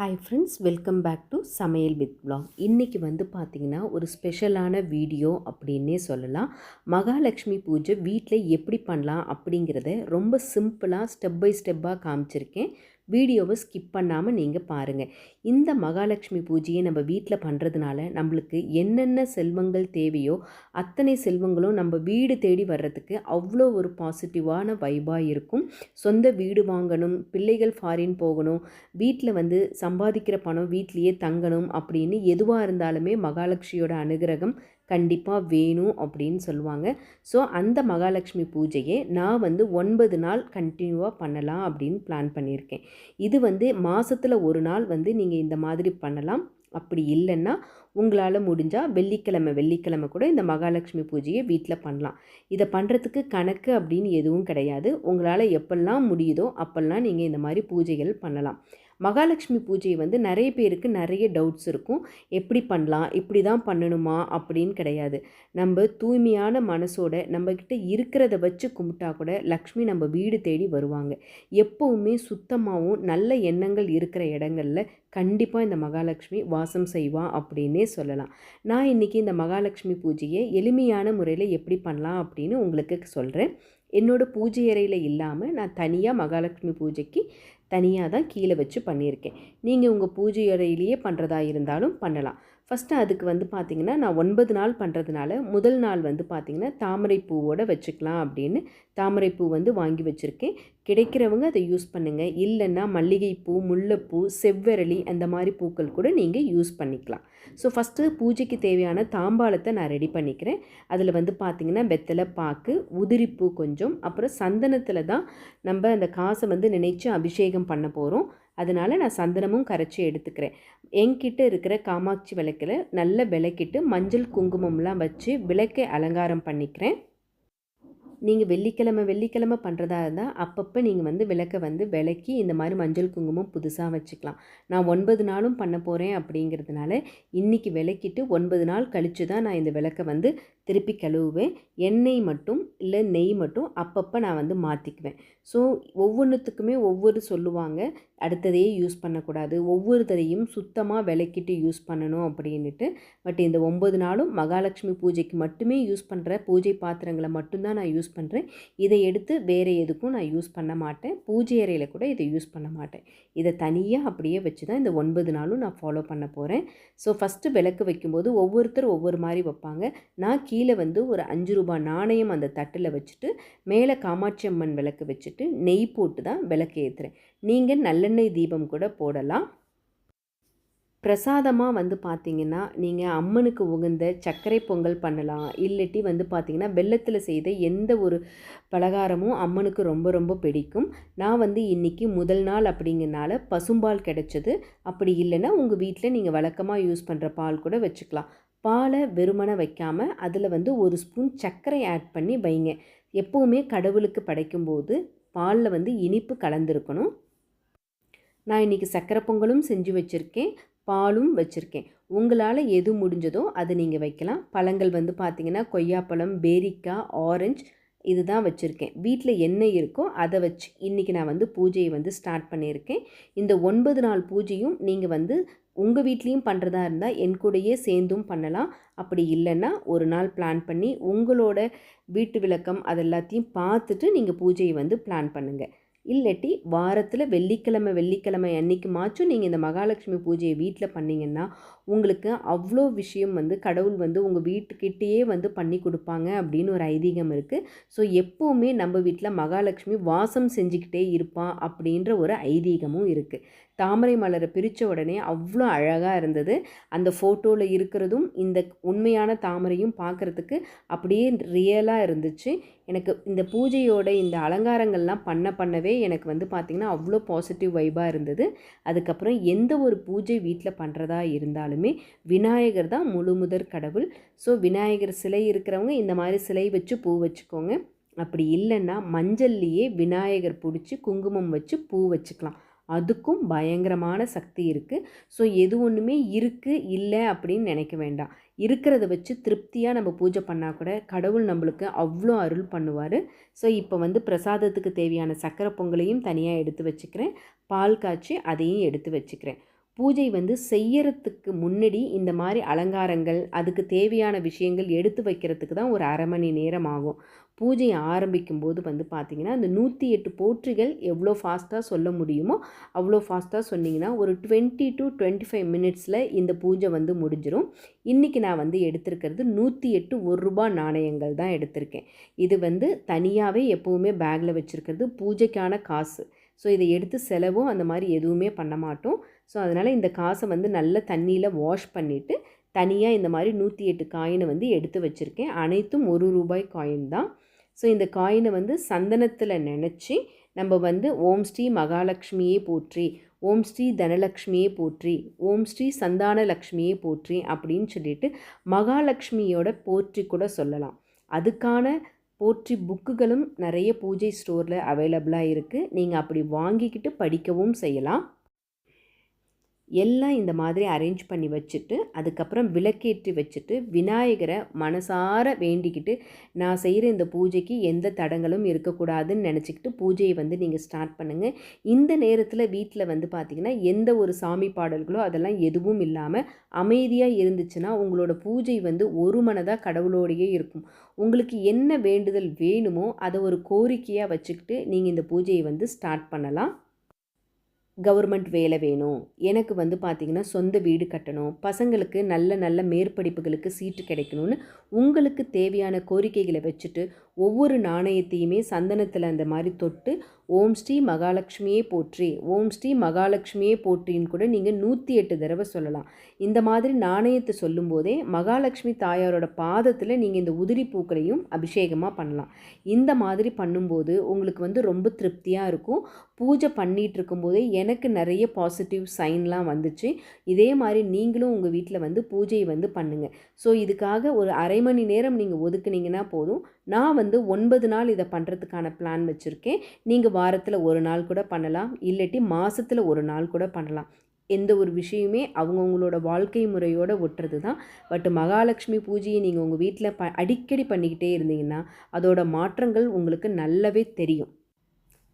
Hi friends welcome back to Samayal with blog இன்றைக்கி வந்து பார்த்திங்கன்னா ஒரு ஸ்பெஷலான வீடியோ அப்படின்னே சொல்லலாம். மகாலட்சுமி பூஜை வீட்டில் எப்படி பண்ணலாம் அப்படிங்கிறத ரொம்ப சிம்பிளாக ஸ்டெப் பை ஸ்டெப்பாக காமிச்சிருக்கேன். வீடியோவை ஸ்கிப் பண்ணாமல் நீங்கள் பாருங்கள் இந்த மகாலட்சுமி பூஜையை நம்ம வீட்டில் பண்ணுறதுனால நம்மளுக்கு என்னென்ன செல்வங்கள் தேவையோ அத்தனை செல்வங்களும் நம்ம வீடு தேடி வர்றதுக்கு அவ்வளோ ஒரு பாசிட்டிவான வைபாக இருக்கும். சொந்த வீடு வாங்கணும் பிள்ளைகள் ஃபாரின் போகணும் வீட்டில் வந்து சம்பாதிக்கிற பணம் வீட்லேயே தங்கணும் அப்படின்னு எதுவாக இருந்தாலுமே மகாலட்சுமியோட அனுகிரகம் கண்டிப்பாக வேணும் அப்படின்னு சொல்லுவாங்க. ஸோ அந்த மகாலட்சுமி பூஜையை நான் வந்து ஒன்பது நாள் கண்டினியூவாக பண்ணலாம் அப்படின்னு பிளான் பண்ணியிருக்கேன். இது வந்து மாதத்தில் ஒரு நாள் வந்து நீங்கள் இந்த மாதிரி பண்ணலாம். அப்படி இல்லைன்னா உங்களால் முடிஞ்சால் வெள்ளிக்கிழமை வெள்ளிக்கிழமை கூட இந்த மகாலட்சுமி பூஜையை வீட்டில் பண்ணலாம். இதை பண்ணுறதுக்கு கணக்கு அப்படின்னு எதுவும் கிடையாது. உங்களால் எப்பெல்லாம் முடியுதோ அப்போல்லாம் நீங்கள் இந்த மாதிரி பூஜைகள் பண்ணலாம். மகாலட்சுமி பூஜை வந்து நிறைய பேருக்கு நிறைய டவுட்ஸ் இருக்கும். எப்படி பண்ணலாம்? இப்படி தான் பண்ணணுமா? அப்படின்னு கிடையாது. நம்ம தூய்மையான மனசோட நம்மக்கிட்ட இருக்கிறத வச்சு கும்பிட்டா கூட லக்ஷ்மி நம்ம வீடு தேடி வருவாங்க. எப்போவுமே சுத்தமாகவும் நல்ல எண்ணங்கள் இருக்கிற இடங்கள்ல கண்டிப்பாக இந்த மகாலட்சுமி வாசம் செய்வான் அப்படின்னே சொல்லலாம். நான் இன்றைக்கி இந்த மகாலட்சுமி பூஜையை எளிமையான முறையில் எப்படி பண்ணலாம் அப்படின்னு உங்களுக்கு சொல்கிறேன் என்னோட பூஜை அறையில் இல்லாமல் நான் தனியாக மகாலட்சுமி பூஜைக்கு தனியாக தான் கீழே வச்சு பண்ணியிருக்கேன். நீங்கள் உங்கள் பூஜை அறையிலேயே பண்ணுறதா இருந்தாலும் பண்ணலாம். ஃபஸ்ட்டு அதுக்கு வந்து பார்த்திங்கன்னா நான் ஒன்பது நாள் பண்ணுறதுனால முதல் நாள் வந்து பார்த்திங்கன்னா தாமரை பூவோடு வச்சுக்கலாம் அப்படின்னு தாமரைப்பூ வந்து வாங்கி வச்சுருக்கேன். கிடைக்கிறவங்க அதை யூஸ் பண்ணுங்கள் இல்லைன்னா மல்லிகைப்பூ முல்லைப்பூ செவ்வரளி அந்த மாதிரி பூக்கள் கூட நீங்கள் யூஸ் பண்ணிக்கலாம். ஸோ ஃபஸ்ட்டு பூஜைக்கு தேவையான தாம்பாளத்தை நான் ரெடி பண்ணிக்கிறேன். அதில் வந்து பார்த்திங்கன்னா வெத்தலை பாக்கு உதிரிப்பூ கொஞ்சம் அப்புறம் சந்தனத்தில் தான் நம்ம அந்த காசை வந்து நினைச்சு அபிஷேகம் பண்ண போகிறோம் அதனால் நான் சந்தனமும் கரைச்சி எடுத்துக்கிறேன். என்கிட்ட இருக்கிற காமாட்சி விளக்கில் நல்ல விளக்கிட்டு மஞ்சள் குங்குமம்லாம் வச்சு விளக்கை அலங்காரம் பண்ணிக்கிறேன். நீங்கள் வெள்ளிக்கிழமை வெள்ளிக்கிழமை பண்ணுறதா இருந்தால் அப்பப்போ நீங்கள் வந்து விளக்கை வந்து விளக்கி இந்த மாதிரி மஞ்சள் குங்குமம் புதுசாக வச்சுக்கலாம். நான் ஒன்பது நாளும் பண்ண போகிறேன் அப்படிங்கிறதுனால இன்றைக்கி விளக்கிட்டு ஒன்பது நாள் கழித்து தான் நான் இந்த விளக்கை வந்து திருப்பி கழுவுவேன். எண்ணெய் மட்டும் இல்லை நெய் மட்டும் அப்பப்போ நான் வந்து மாற்றிக்குவேன் ஸோ ஒவ்வொன்றுத்துக்குமே ஒவ்வொரு சொல்லுவாங்க. அடுத்ததையே யூஸ் பண்ணக்கூடாது. ஒவ்வொரு தரையும் சுத்தமாக விளக்கிட்டு யூஸ் பண்ணணும் அப்படின்ட்டு பட் இந்த ஒம்பது நாளும் மகாலட்சுமி பூஜைக்கு மட்டுமே யூஸ் பண்ணுற பூஜை பாத்திரங்களை மட்டும்தான் நான் யூஸ் பண்ணுறேன் இதை எடுத்து வேறு எதுக்கும் நான் யூஸ் பண்ண மாட்டேன். பூஜை அறையில் கூட இதை யூஸ் பண்ண மாட்டேன். இதை தனியாக அப்படியே வச்சு தான் இந்த ஒன்பது நாளும் நான் ஃபாலோ பண்ண போகிறேன் ஸோ ஃபஸ்ட்டு விளக்கு வைக்கும்போது ஒவ்வொருத்தர் ஒவ்வொரு மாதிரி வைப்பாங்க. நான் கீழே வந்து ஒரு அஞ்சு ரூபாய் நாணயம் அந்த தட்டில் வச்சுட்டு மேலே காமாட்சி அம்மன் விளக்கு வச்சுட்டு நெய் போட்டு தான் விளக்கு ஏற்றுறேன் நீங்கள் நல்லெண்ணெய் தீபம் கூட போடலாம். பிரசாதமாக வந்து பார்த்திங்கன்னா நீங்கள் அம்மனுக்கு உகந்த சர்க்கரை பொங்கல் பண்ணலாம். இல்லாட்டி வந்து பார்த்திங்கன்னா வெள்ளத்தில் செய்த எந்த ஒரு பலகாரமும் அம்மனுக்கு ரொம்ப ரொம்ப பிடிக்கும். நான் வந்து இன்றைக்கி முதல் நாள் அப்படிங்கிறனால பசும்பால் கிடைச்சது. அப்படி இல்லைன்னா உங்கள் வீட்டில் நீங்கள் வழக்கமாக யூஸ் பண்ணுற பால் கூட வச்சுக்கலாம். பாலை வெறுமனை வைக்காமல் அதில் வந்து ஒரு ஸ்பூன் சர்க்கரை ஆட் பண்ணி வைங்க. எப்போவுமே கடவுளுக்கு படைக்கும்போது பாலில் வந்து இனிப்பு கலந்துருக்கணும். நான் இன்றைக்கி சர்க்கரை பொங்கலும் செஞ்சு வச்சுருக்கேன் பாலும் வச்சுருக்கேன். உங்களால் எது முடிஞ்சதோ அதை நீங்கள் வைக்கலாம். பழங்கள் வந்து பார்த்திங்கன்னா கொய்யாப்பழம் பேரிக்காய் ஆரஞ்சு இது தான் வச்சுருக்கேன். வீட்டில் என்ன இருக்கோ அதை வச்சு இன்றைக்கி நான் வந்து பூஜையை வந்து ஸ்டார்ட் பண்ணியிருக்கேன். இந்த ஒன்பது நாள் பூஜையும் நீங்கள் வந்து உங்கள் வீட்லேயும் பண்ணுறதா இருந்தால் என் கூடயே சேர்ந்தும் பண்ணலாம். அப்படி இல்லைன்னா ஒரு நாள் பிளான் பண்ணி உங்களோட வீட்டு விளக்கம் அதெல்லாத்தையும் பார்த்துட்டு நீங்கள் பூஜையை வந்து பிளான் பண்ணுங்கள் இல்லாட்டி வாரத்தில் வெள்ளிக்கிழமை வெள்ளிக்கிழமை அன்னைக்கு மாச்சும் நீங்கள் இந்த மகாலட்சுமி பூஜையை வீட்டில் பண்ணிங்கன்னா உங்களுக்கு அவ்வளோ விஷயம் வந்து கடவுள் வந்து உங்கள் வீட்டுக்கிட்டேயே வந்து பண்ணி கொடுப்பாங்க அப்படின்னு ஒரு ஐதீகம் இருக்குது ஸோ எப்போவுமே நம்ம வீட்டில் மகாலட்சுமி வாசம் செஞ்சுக்கிட்டே இருப்பான் அப்படின்ற ஒரு ஐதீகமும் இருக்குது தாமரை மலரை பிரித்த உடனே அவ்வளோ அழகாக இருந்தது. அந்த ஃபோட்டோவில் இருக்கிறதும் இந்த உண்மையான தாமரையும் பார்க்குறதுக்கு அப்படியே ரியலாக இருந்துச்சு. எனக்கு இந்த பூஜையோட இந்த அலங்காரங்கள்லாம் பண்ண பண்ணவே எனக்கு வந்து பார்த்திங்கன்னா அவ்வளோ பாசிட்டிவ் வைபாக இருந்தது. அதுக்கப்புறம் எந்த ஒரு பூஜை வீட்டில் பண்ணுறதா இருந்தாலுமே விநாயகர் தான் முழு முதற் கடவுள். ஸோ விநாயகர் சிலை இருக்கிறவங்க இந்த மாதிரி சிலை வச்சு பூ வச்சுக்கோங்க. அப்படி இல்லைன்னா மஞ்சள்லேயே விநாயகர் பிடிச்சி குங்குமம் வச்சு பூ வச்சுக்கலாம். அதுக்கும் பயங்கரமான சக்தி இருக்குது ஸோ எது ஒன்றுமே இருக்குது இல்லை அப்படின்னு நினைக்க வேண்டாம். இருக்கிறத வச்சு திருப்தியாக நம்ம பூஜை பண்ணால் கூட கடவுள் நம்மளுக்கு அவ்வளோ அருள் பண்ணுவார். ஸோ இப்போ வந்து பிரசாதத்துக்கு தேவையான சக்கரை பொங்கலையும் தனியாக எடுத்து வச்சுக்கிறேன். பால் காய்ச்சி அதையும் எடுத்து வச்சுக்கிறேன். பூஜை வந்து செய்யறதுக்கு முன்னாடி இந்த மாதிரி அலங்காரங்கள் அதுக்கு தேவையான விஷயங்கள் எடுத்து வைக்கிறதுக்கு தான் ஒரு அரை மணி நேரம் ஆகும். பூஜை ஆரம்பிக்கும் போது வந்து பார்த்திங்கன்னா அந்த நூற்றி எட்டு போற்றிகள் எவ்வளோ ஃபாஸ்ட்டாக சொல்ல முடியுமோ அவ்வளோ ஃபாஸ்ட்டாக சொன்னிங்கன்னா ஒரு டுவெண்ட்டி டு டுவெண்ட்டி ஃபைவ் மினிட்ஸில் இந்த பூஜை வந்து முடிஞ்சிடும் இன்றைக்கி நான் வந்து எடுத்திருக்கிறது நூற்றி எட்டு ஒரு ரூபா நாணயங்கள் தான் எடுத்திருக்கேன். இது வந்து தனியாகவே எப்போவுமே பேக்கில் வச்சுருக்கிறது பூஜைக்கான காசு. ஸோ இதை எடுத்து செலவும் அந்த மாதிரி எதுவுமே பண்ண மாட்டோம். ஸோ அதனால் இந்த காசை வந்து நல்ல தண்ணியில் வாஷ் பண்ணிவிட்டு தனியாக இந்த மாதிரி நூற்றி எட்டு காயினை வந்து எடுத்து வச்சுருக்கேன். அனைத்தும் ஒரு ரூபாய் காயின் தான். ஸோ இந்த காயினை வந்து சந்தனத்தில் நினச்சி நம்ம வந்து ஓம் ஸ்ரீ மகாலட்சுமியே போற்றி ஓம் ஸ்ரீ தனலக்ஷ்மியே போற்றி ஓம் ஸ்ரீ சந்தான லக்ஷ்மியே போற்றி அப்படின்னு சொல்லிட்டு மகாலட்சுமியோட போற்றி கூட சொல்லலாம். அதுக்கான போற்றி புக்குகளும் நிறைய பூஜை ஸ்டோரில் அவைலபிளாக இருக்குது நீங்கள் அப்படி வாங்கிக்கிட்டு படிக்கவும் செய்யலாம். எல்லாம் இந்த மாதிரி அரேஞ்ச் பண்ணி வச்சுட்டு அதுக்கப்புறம் விளக்கேற்றி வச்சுட்டு விநாயகரை மனசார வேண்டிக்கிட்டு நான் செய்கிற இந்த பூஜைக்கு எந்த தடங்களும் இருக்கக்கூடாதுன்னு நினச்சிக்கிட்டு பூஜையை வந்து நீங்கள் ஸ்டார்ட் பண்ணுங்கள் இந்த நேரத்தில் வீட்டில் வந்து பார்த்திங்கன்னா எந்த ஒரு சாமி பாடல்களோ அதெல்லாம் எதுவும் இல்லாமல் அமைதியாக இருந்துச்சுன்னா உங்களோட பூஜை வந்து ஒரு மனதாக கடவுளோடையே இருக்கும். உங்களுக்கு என்ன வேண்டுதல் வேணுமோ அதை ஒரு கோரிக்கையாக வச்சுக்கிட்டு நீங்கள் இந்த பூஜையை வந்து ஸ்டார்ட் பண்ணலாம். கவர்மெண்ட் வேலை வேணும். எனக்கு வந்து பார்த்திங்கன்னா சொந்த வீடு கட்டணும். பசங்களுக்கு நல்ல நல்ல மேற்படிப்புகளுக்கு சீட்டு கிடைக்கணும்னு உங்களுக்கு தேவையான கோரிக்கைகளை வச்சுட்டு ஒவ்வொரு நாணயத்தையுமே சந்தனத்தில் அந்த மாதிரி தொட்டு ஓம் ஸ்ரீ மகாலட்சுமியே போற்றி ஓம் ஸ்ரீ மகாலட்சுமியே போற்றின்னு கூட நீங்கள் நூற்றி எட்டு தடவை சொல்லலாம். இந்த மாதிரி நாணயத்தை சொல்லும்போதே மகாலட்சுமி தாயாரோட பாதத்தில் நீங்கள் இந்த உதிரி பூக்களையும் அபிஷேகமாக பண்ணலாம். இந்த மாதிரி பண்ணும்போது உங்களுக்கு வந்து ரொம்ப திருப்தியாக இருக்கும். பூஜை பண்ணிகிட்டு இருக்கும்போதே எனக்கு நிறைய பாசிட்டிவ் சைன்லாம் வந்துச்சு. இதே மாதிரி நீங்களும் உங்கள் வீட்டில் வந்து பூஜையை வந்து பண்ணுங்கள் ஸோ இதுக்காக ஒரு அரை மணி நேரம் நீங்கள் ஒதுக்குனீங்கன்னா போதும். நான் வந்து ஒன்பது நாள் இதை பண்ணுறதுக்கான பிளான் வச்சுருக்கேன். நீங்கள் வாரத்தில் ஒரு நாள் கூட பண்ணலாம். இல்லாட்டி மாதத்தில் ஒரு நாள் கூட பண்ணலாம். எந்த ஒரு விஷயமே அவங்கவுங்களோட வாழ்க்கை முறையோடு ஒட்டுறது தான் பட் மகாலட்சுமி பூஜையை நீங்கள் உங்கள் வீட்டில் ப அடிக்கடி பண்ணிக்கிட்டே இருந்தீங்கன்னா அதோட மாற்றங்கள் உங்களுக்கு நல்லாவே தெரியும்.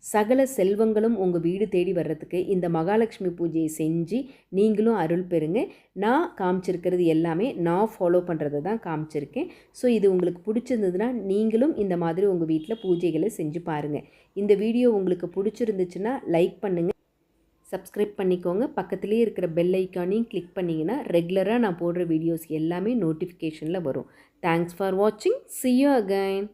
சகல செல்வங்களும் உங்கள் வீடு தேடி வர்றதுக்கு இந்த மகாலட்சுமி பூஜையை செஞ்சு நீங்களும் அருள் பெறுங்க. நான் காமிச்சிருக்கிறது எல்லாமே நான் ஃபாலோ பண்ணுறதை தான் காமிச்சிருக்கேன். ஸோ இது உங்களுக்கு பிடிச்சிருந்ததுன்னா நீங்களும் இந்த மாதிரி உங்கள் வீட்டில் பூஜைகளை செஞ்சு பாருங்கள் இந்த வீடியோ உங்களுக்கு பிடிச்சிருந்துச்சுன்னா லைக் பண்ணுங்கள் சப்ஸ்கிரைப் பண்ணிக்கோங்க. பக்கத்துலேயே இருக்கிற பெல் ஐக்கானையும் கிளிக் பண்ணிங்கன்னா ரெகுலராக நான் போடுற வீடியோஸ் எல்லாமே நோட்டிஃபிகேஷனில் வரும். தேங்க்ஸ் ஃபார் வாட்சிங் சி யூ அகைன்